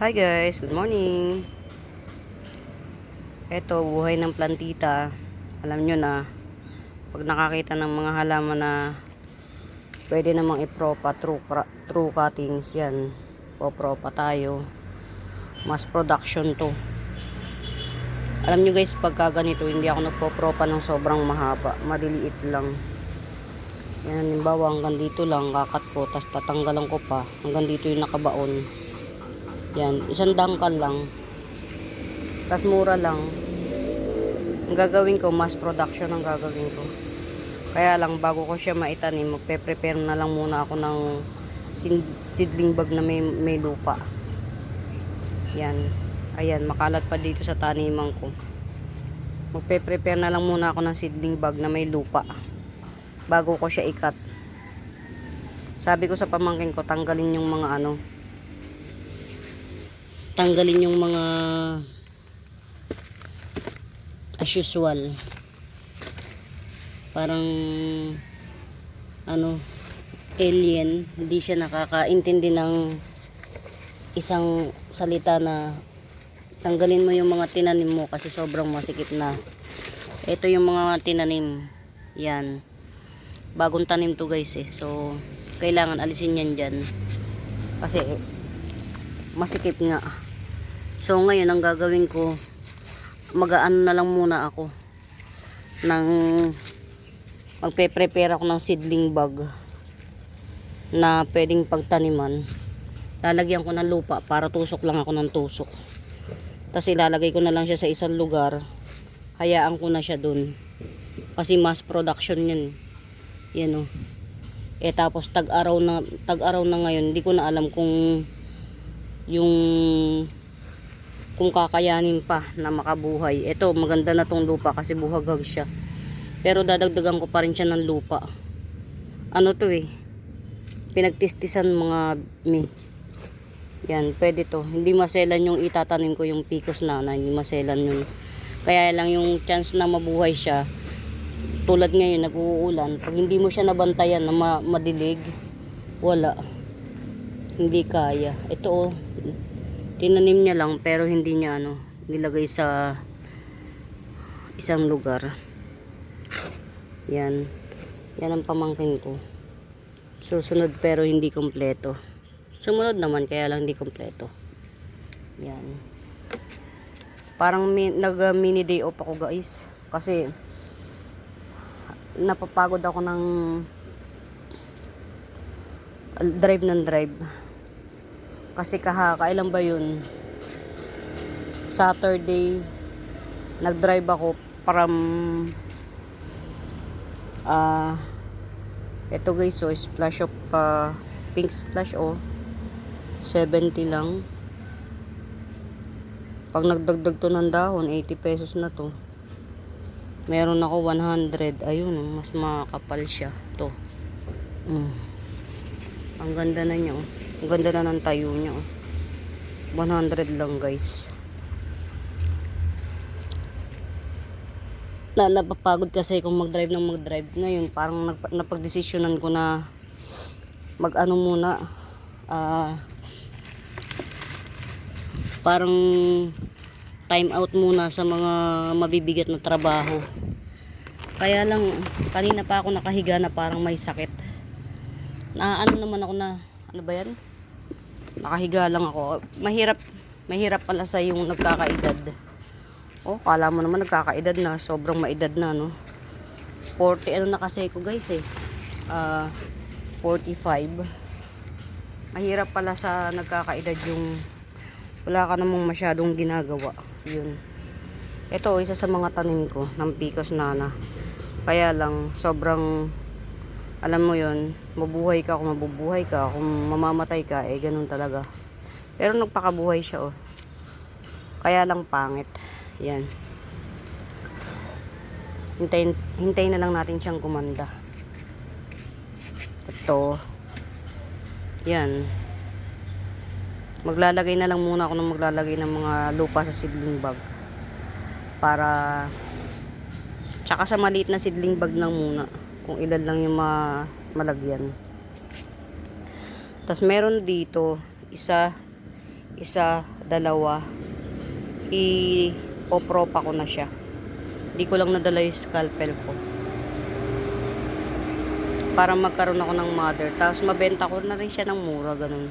Hi guys, good morning. Ito, buhay ng plantita. Alam nyo na, pag nakakita ng mga halaman na pwede namang ipropa true, true cuttings yan. Popropa tayo. Mas production to. Alam nyo guys, pagka ganito, hindi ako nagpopropa ng sobrang mahaba. Maliliit lang. Yan, halimbawa hanggang dito lang, kakat ko, tapos tatanggalan ko pa. Hanggang dito yung nakabaon. Yan, isang dangkal lang. Tapos mura lang. Ang gagawin ko, mass production ang gagawin ko. Kaya lang, bago ko siya maitanim, magpe-prepare na lang muna ako ng seedling bag na may, may lupa. Yan. Ayan, makalat pa dito sa taniman ko. Magpe-prepare na lang muna ako ng seedling bag na may lupa. Bago ko siya ikat. Sabi ko sa pamangkin ko, tanggalin yung mga ano, tanggalin yung mga as usual. Parang ano alien. Hindi siya nakakaintindi ng isang salita na tanggalin mo yung mga tinanim mo kasi sobrang masikip na. Ito yung mga tinanim. Yan. Bagong tanim to guys eh. So kailangan alisin yan dyan. Kasi masikip nga so ngayon ang gagawin ko magaan na lang muna ako ng magpe-prepare ako ng seedling bag na pwedeng pagtaniman. Lalagyan ko ng lupa para tusok lang ako ng tusok. Tapos ilalagay ko na lang siya sa isang lugar. Hayaan ko na siya dun. Kasi mass production yan yan o eh tapos tag-araw na tag-araw na ngayon hindi ko na alam kung yung kung kakayanin pa na makabuhay. Ito, maganda na tong lupa kasi buhaghag siya. Pero dadagdagan ko pa rin siya ng lupa. Ano to eh? Pinagtistisan mga mi. Yan, pwede to. Hindi maselan yung itatanim ko yung picos na na. Hindi maselan yun. Kaya lang yung chance na mabuhay siya. Tulad ngayon, nag-uulan. Pag hindi mo siya nabantayan na ma- madilig, wala. Hindi kaya. Ito oh, tinanim niya lang pero hindi niya ano nilagay sa isang lugar. Yan. Yan ang pamangkin ko. Susunod pero hindi kompleto sumunod naman kaya lang hindi kompleto yan. Parang mi, nag uh, mini day off ako guys. Kasi napapagod ako ng drive ng drive kasi kaha, kailan ba yun? Saturday, nag-drive ako from ah ito guys, so splash of ah, pink splash oh. 70 lang. Pag nagdagdag to ng dahon 80 pesos na to. Meron ako 100 ayun oh, mas makakapal siya. To. Mm. ang ganda na niya oh ganda na ng tayo niya. oh. 100 lang guys. Na napapagod kasi kung mag-drive ng mag-drive. Ngayon parang nagpa- napagdesisyonan ko na mag-ano muna. ah parang time out muna sa mga mabibigat na trabaho. Kaya lang kanina pa ako nakahiga na parang may sakit. Na ano naman ako na ano ba yan? Nakahiga lang ako. Mahirap, mahirap pala sa yung nagkakaedad. Oh, kala mo naman nagkakaedad na. Sobrang maedad na, no? 40, ano na kasi ko guys eh. Ah, 45. Mahirap pala sa nagkakaedad yung wala ka namang masyadong ginagawa. Yun. Ito, isa sa mga tanim ko ng Picos Nana. Kaya lang, sobrang alam mo yon mabuhay ka kung mabubuhay ka kung mamamatay ka eh ganun talaga. Pero nagpakabuhay siya oh. Kaya lang pangit. Yan. Hintayin, hintayin na lang natin siyang kumanda ito. Yan. Maglalagay na lang muna ako ng maglalagay ng mga lupa sa seedling bag. Para tsaka sa maliit na seedling bag lang muna kung ilan lang yung ma malagyan. Tapos meron dito, isa, isa, dalawa, i-popropa ko na siya. Hindi ko lang nadala yung scalpel ko. Para magkaroon ako ng mother. Tapos mabenta ko na rin siya ng mura, ganun.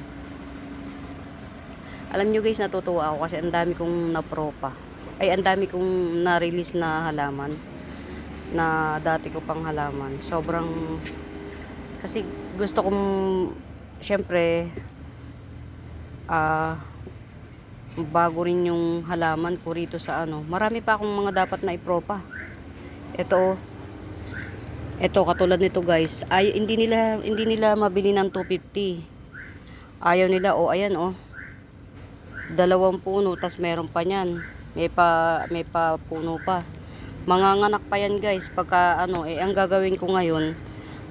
Alam nyo guys, natutuwa ako kasi ang dami kong napropa. Ay, ang dami kong na-release na halaman. Na dati ko pang halaman. Sobrang... Kasi gusto kong... Siyempre... Ah... bago rin yung halaman ko rito sa ano. Marami pa akong mga dapat na ipropa. Ito, ito katulad nito guys. Ay hindi nila hindi nila mabili ng 250. Ayaw nila oh, ayan oh. Dalawang puno tas meron pa niyan. May pa may pa puno pa. Manganganak pa yan guys pagka ano eh ang gagawin ko ngayon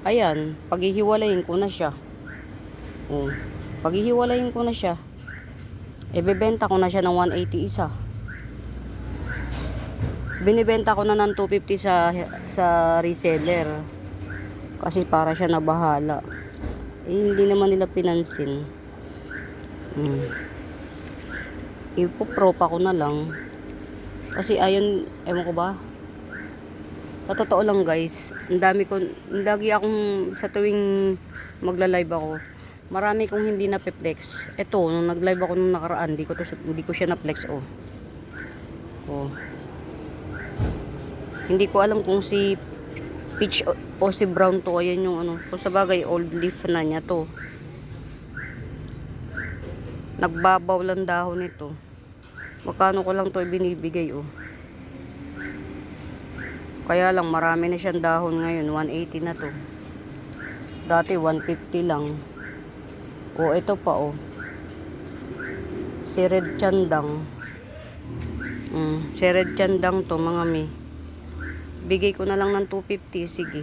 ayan, paghihiwalayin ko na siya. Oh. Paghihiwalayin ko na siya. Ibebenta ko na siya ng 180 isa. Binibenta ko na ng 250 sa sa reseller. Kasi para siya nabahala. Eh, hindi naman nila pinansin. Hmm. Ipopropa ko na lang. Kasi ayon, ewan ko ba? Sa totoo lang guys, ang dami ko, lagi akong sa tuwing magla-live ako, marami kong hindi na flex Ito, nung nag-live ako nung nakaraan, hindi ko, to, hindi ko siya na-flex, oh. Oh. Hindi ko alam kung si peach o, o si brown to, ayan yung ano. Kung sa bagay, old leaf na niya to. Nagbabaw lang dahon nito. Magkano ko lang to binibigay, oh. Kaya lang, marami na siyang dahon ngayon. 180 na to. Dati, 150 lang. O, ito pa, oh. Si Red Chandang. Mm, si Red Chandang to, mga mi. Bigay ko na lang ng 250, sige.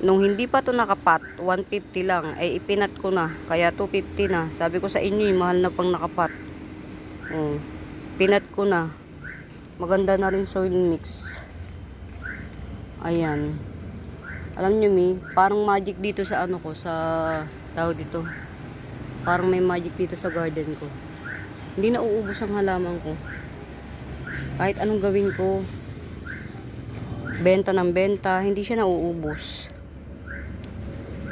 Nung hindi pa to nakapat, 150 lang. Eh, ipinat ko na. Kaya 250 na. Sabi ko sa inyo, eh, mahal na pang nakapat. Oh, pinat ko na. Maganda na rin soil mix. Ayan. Alam nyo mi, parang magic dito sa ano ko, sa tawag dito. Parang may magic dito sa garden ko. Hindi na uubos ang halaman ko. Kahit anong gawin ko, benta ng benta, hindi siya nauubos.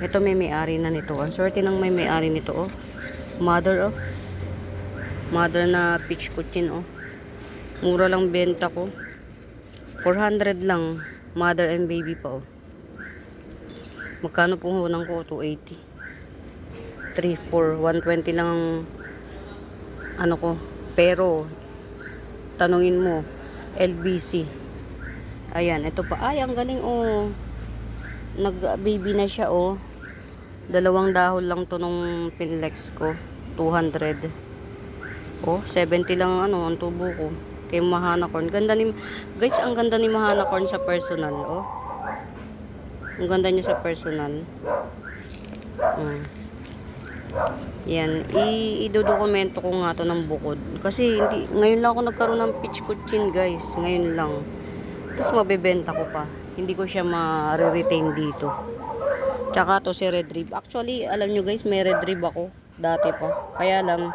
Ito may may-ari na nito. Ang swerte ng may may-ari nito, oh. Mother, oh. Mother na peach kuchin, oh. Mura lang benta ko. 400 lang. Mother and baby pa, oh. Magkano po hunang ko? 280. 3, 4, 120 lang ang ano ko. Pero, tanungin mo, LBC. Ayan, ito pa. Ay, ang galing, oh. Nag-baby na siya, oh. Dalawang dahon lang to nung pinlex ko. 200. Oh, 70 lang ano, ang tubo ko. Kay Mahana Corn. Ganda ni, guys, ang ganda ni Mahana Corn sa personal, oh. Ang ganda niya sa personal. Hmm. Yan, i idodokumento ko nga to ng bukod. Kasi hindi, ngayon lang ako nagkaroon ng peach kuchin, guys. Ngayon lang. Tapos mabebenta ko pa. Hindi ko siya ma-retain dito. Tsaka to si Red Rib. Actually, alam nyo guys, may Red Rib ako. Dati pa. Kaya lang,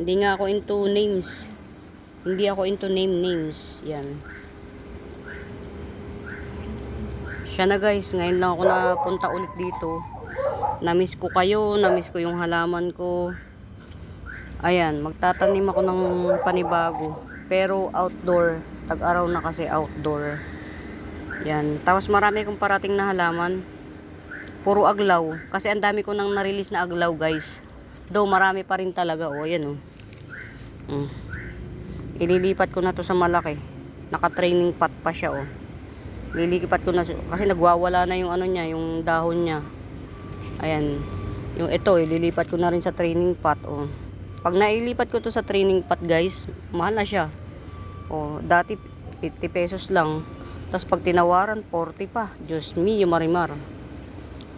hindi nga ako into names. Hindi ako into name names. Yan. Siya na guys, ngayon lang ako napunta ulit dito. Namiss ko kayo, namiss ko yung halaman ko. Ayan, magtatanim ako ng panibago. Pero outdoor. Tag-araw na kasi outdoor. Yan. Tapos marami kong parating na halaman. Puro aglaw. Kasi ang dami ko nang na-release na aglaw guys. Though marami pa rin talaga. O, yan o. Mm. Ililipat ko na to sa malaki. Naka-training pot pa siya o. Lilipat ko na. Kasi nagwawala na yung ano niya, yung dahon niya. Ayan. Yung ito, ililipat ko na rin sa training pot. O. Pag nailipat ko to sa training pot guys, mahal na siya. O, dati 50 pesos lang. Tapos pag tinawaran, 40 pa. Diyos me, yung marimar.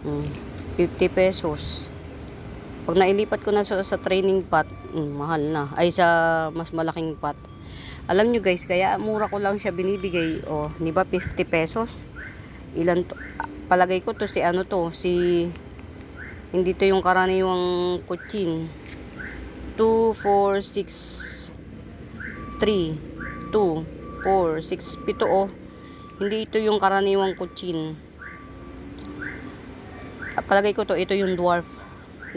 Hmm, 50 pesos. Pag nailipat ko na sa, sa training pot, hmm, mahal na. Ay, sa mas malaking pot. Alam nyo guys, kaya mura ko lang siya binibigay. O, di ba 50 pesos? Ilan to? Palagay ko to si ano to, si hindi to yung karaniwang kutsin. 2, 4, 6, 3, 2, 4, 6, 7 oh. Hindi ito yung karaniwang kutsin. Ah, Palagay ko to, ito yung dwarf.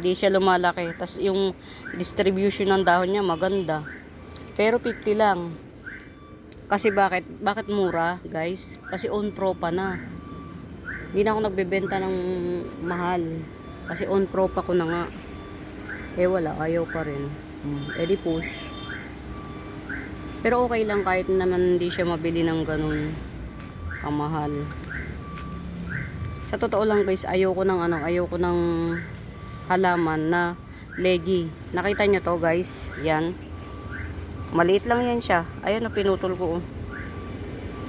Hindi siya lumalaki. Tapos yung distribution ng dahon niya maganda. Pero 50 lang. Kasi bakit? Bakit mura, guys? Kasi on pro pa na. Hindi na ako nagbebenta ng mahal. Kasi on pro pa ko na nga. Eh wala, ayaw pa rin. Hmm. Eh di push. Pero okay lang kahit naman hindi siya mabili ng ganun kamahal. Sa totoo lang guys, ayoko ng ano, ayoko ng halaman na legi. Nakita nyo to guys? Yan. Maliit lang yan siya. Ayan na pinutol ko. oh.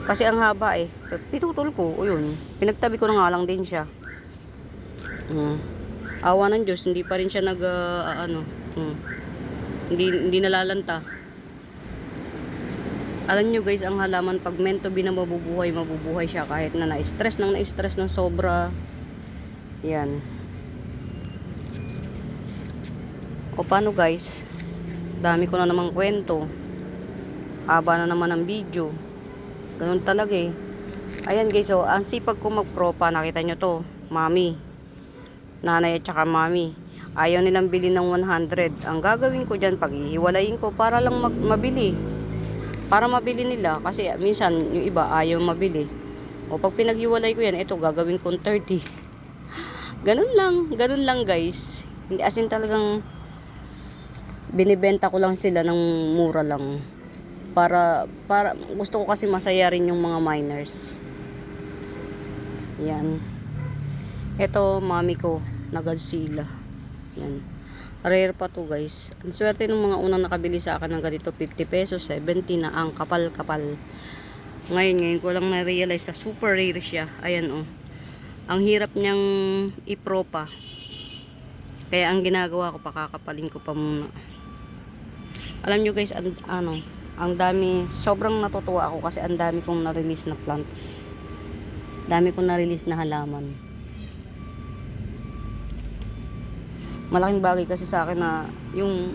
Kasi ang haba eh. Pinutol ko. O yun. Pinagtabi ko na nga lang din siya. Hmm. Awa ng Diyos, hindi pa rin siya nag, ah, ano, hmm. hindi, hindi nalalanta. Alam nyo guys, ang halaman pag meant to be na mabubuhay, mabubuhay siya kahit na na-stress nang na-stress ng sobra. Yan. O paano guys? Dami ko na namang kwento. Haba na naman ang video. Ganun talaga eh. Ayan guys, oh, ang sipag ko magpropa, nakita nyo to, mami. Nanay at saka mami. Ayaw nilang bili ng 100. Ang gagawin ko dyan, pag ihiwalayin ko, para lang mag- mabili. Para mabili nila, kasi minsan yung iba ayaw mabili. O pag pinaghiwalay ko yan, ito gagawin kong 30. Ganun lang, ganun lang guys. Hindi asin talagang binibenta ko lang sila ng mura lang. Para, para, gusto ko kasi masaya rin yung mga miners. Yan. Ito, mami ko, na Godzilla. Yan. Rare pa to guys. Ang swerte ng mga unang nakabili sa akin ng ganito, 50 pesos, 70 na ang kapal-kapal. Ngayon, ngayon ko lang na-realize sa super rare siya. Ayan oh. Ang hirap niyang ipropa. Kaya ang ginagawa ko, pakakapalin ko pa muna. Alam nyo guys, an- ano, ang dami, sobrang natutuwa ako kasi ang dami kong na-release na plants. Dami kong na-release na halaman. Malaking bagay kasi sa akin na yung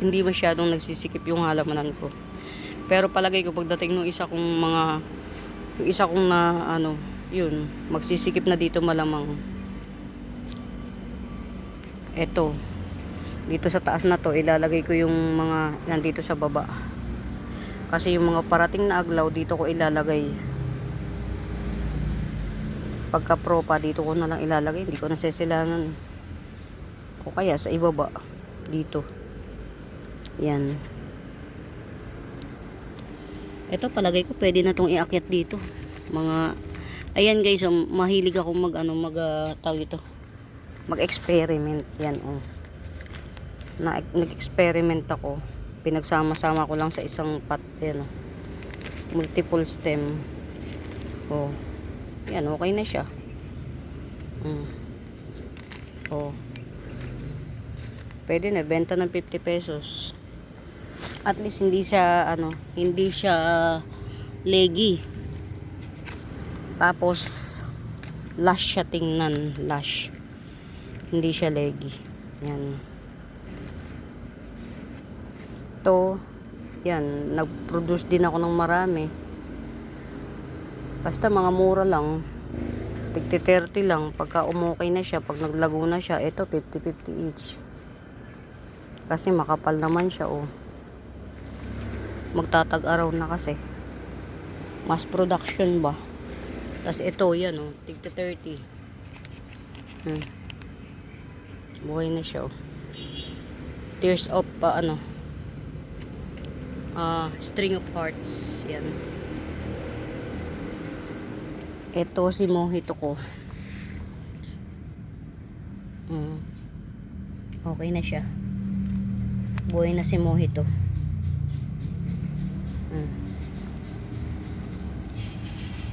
hindi masyadong nagsisikip yung halamanan ko. Pero palagay ko pagdating ng isa kong mga yung isa kong na ano, yun, magsisikip na dito malamang. Eto, dito sa taas na to, ilalagay ko yung mga nandito sa baba. Kasi yung mga parating na aglaw, dito ko ilalagay. Pagka propa, dito ko na lang ilalagay. Hindi ko nasisilanan. O kaya sa ibaba. Dito. Yan. Ito palagay ko pwede na tong iakyat dito. Mga Ayan guys, oh, mahilig ako mag ano mag uh, tawag ito. Mag-experiment yan oh. Na nag-experiment ako. Pinagsama-sama ko lang sa isang pot yan oh. Multiple stem. Oh. Yan okay na siya. Mm. Oh. Pwede na benta ng 50 pesos. At least hindi siya ano, hindi siya leggy. Tapos lush siya tingnan, lush. Hindi siya leggy. Yan. To, yan, nag-produce din ako ng marami. Basta mga mura lang. Tigti 30 lang. Pagka umukay na siya, pag naglago na siya, ito 50-50 each. Kasi makapal naman siya, oh. Magtatag-araw na kasi. Mass production ba? Tapos ito, yan, oh. Tigti 30. Hmm. Buhay na siya, oh. Tears of, pa, ano, ah, string of hearts. Yan. Ito si mojito ko. Mm. Okay na siya. Buhay na si mojito. Mm.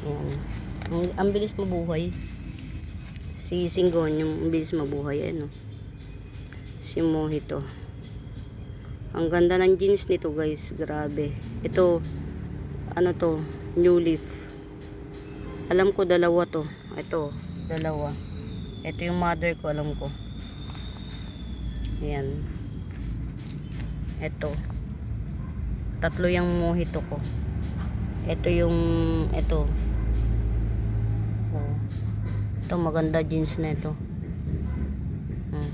Yan. Ang, ang bilis mabuhay. Si Singgon, yung bilis mabuhay. Ano? Si mojito. Ang ganda ng jeans nito guys. Grabe. Ito, ano to, new leaf. Alam ko dalawa to. Ito, dalawa. Ito yung mother ko, alam ko. Ayan. Ito. Tatlo yung mojito ko. Ito yung, ito. Oh. Ito maganda jeans na ito. Hmm.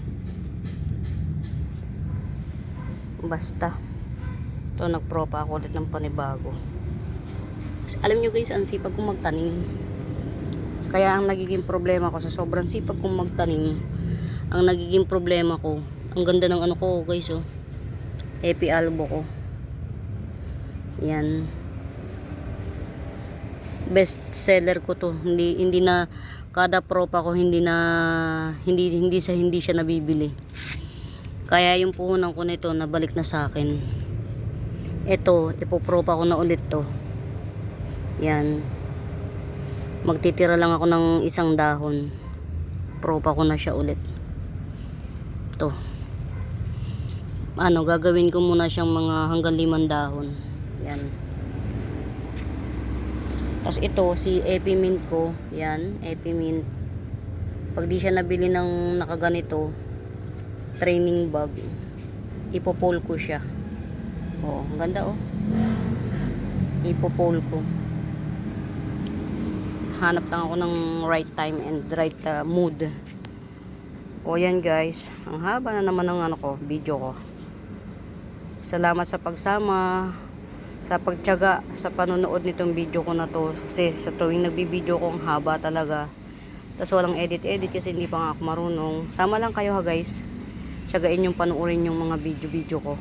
Basta. Ito nagpropa ako ulit ng panibago. Kasi alam nyo guys, ang sipag kong magtanim. Kaya ang nagiging problema ko sa sobrang sipag kong magtanim, ang nagiging problema ko, ang ganda ng ano ko guys oh. Epi albo ko. Yan. Best seller ko to. Hindi hindi na kada propa ko hindi na hindi hindi sa hindi siya nabibili. Kaya yung puhunan ko nito nabalik na sa akin. Ito, ipopropa ko na ulit to. Yan. Magtitira lang ako ng isang dahon. Propa ko na siya ulit. To. Ano, gagawin ko muna siyang mga hanggang limang dahon. Yan. Tapos ito, si Epi Mint ko. Yan, Epi Mint. Pag di siya nabili ng nakaganito, training bag, ipopol ko siya. Oh, ang ganda oh. Ipopol ko. Hanap lang ako ng right time and right uh, mood. O yan guys, ang haba na naman ng ano ko, video ko. Salamat sa pagsama, sa pagtyaga, sa panonood nitong video ko na to. Kasi sa tuwing nagbibideo ko, ang haba talaga. Tapos walang edit-edit kasi hindi pa nga ako marunong. Sama lang kayo ha guys. Tiyagain yung panuorin yung mga video-video ko.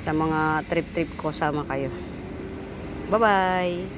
Sa mga trip-trip ko, sama kayo. Bye-bye!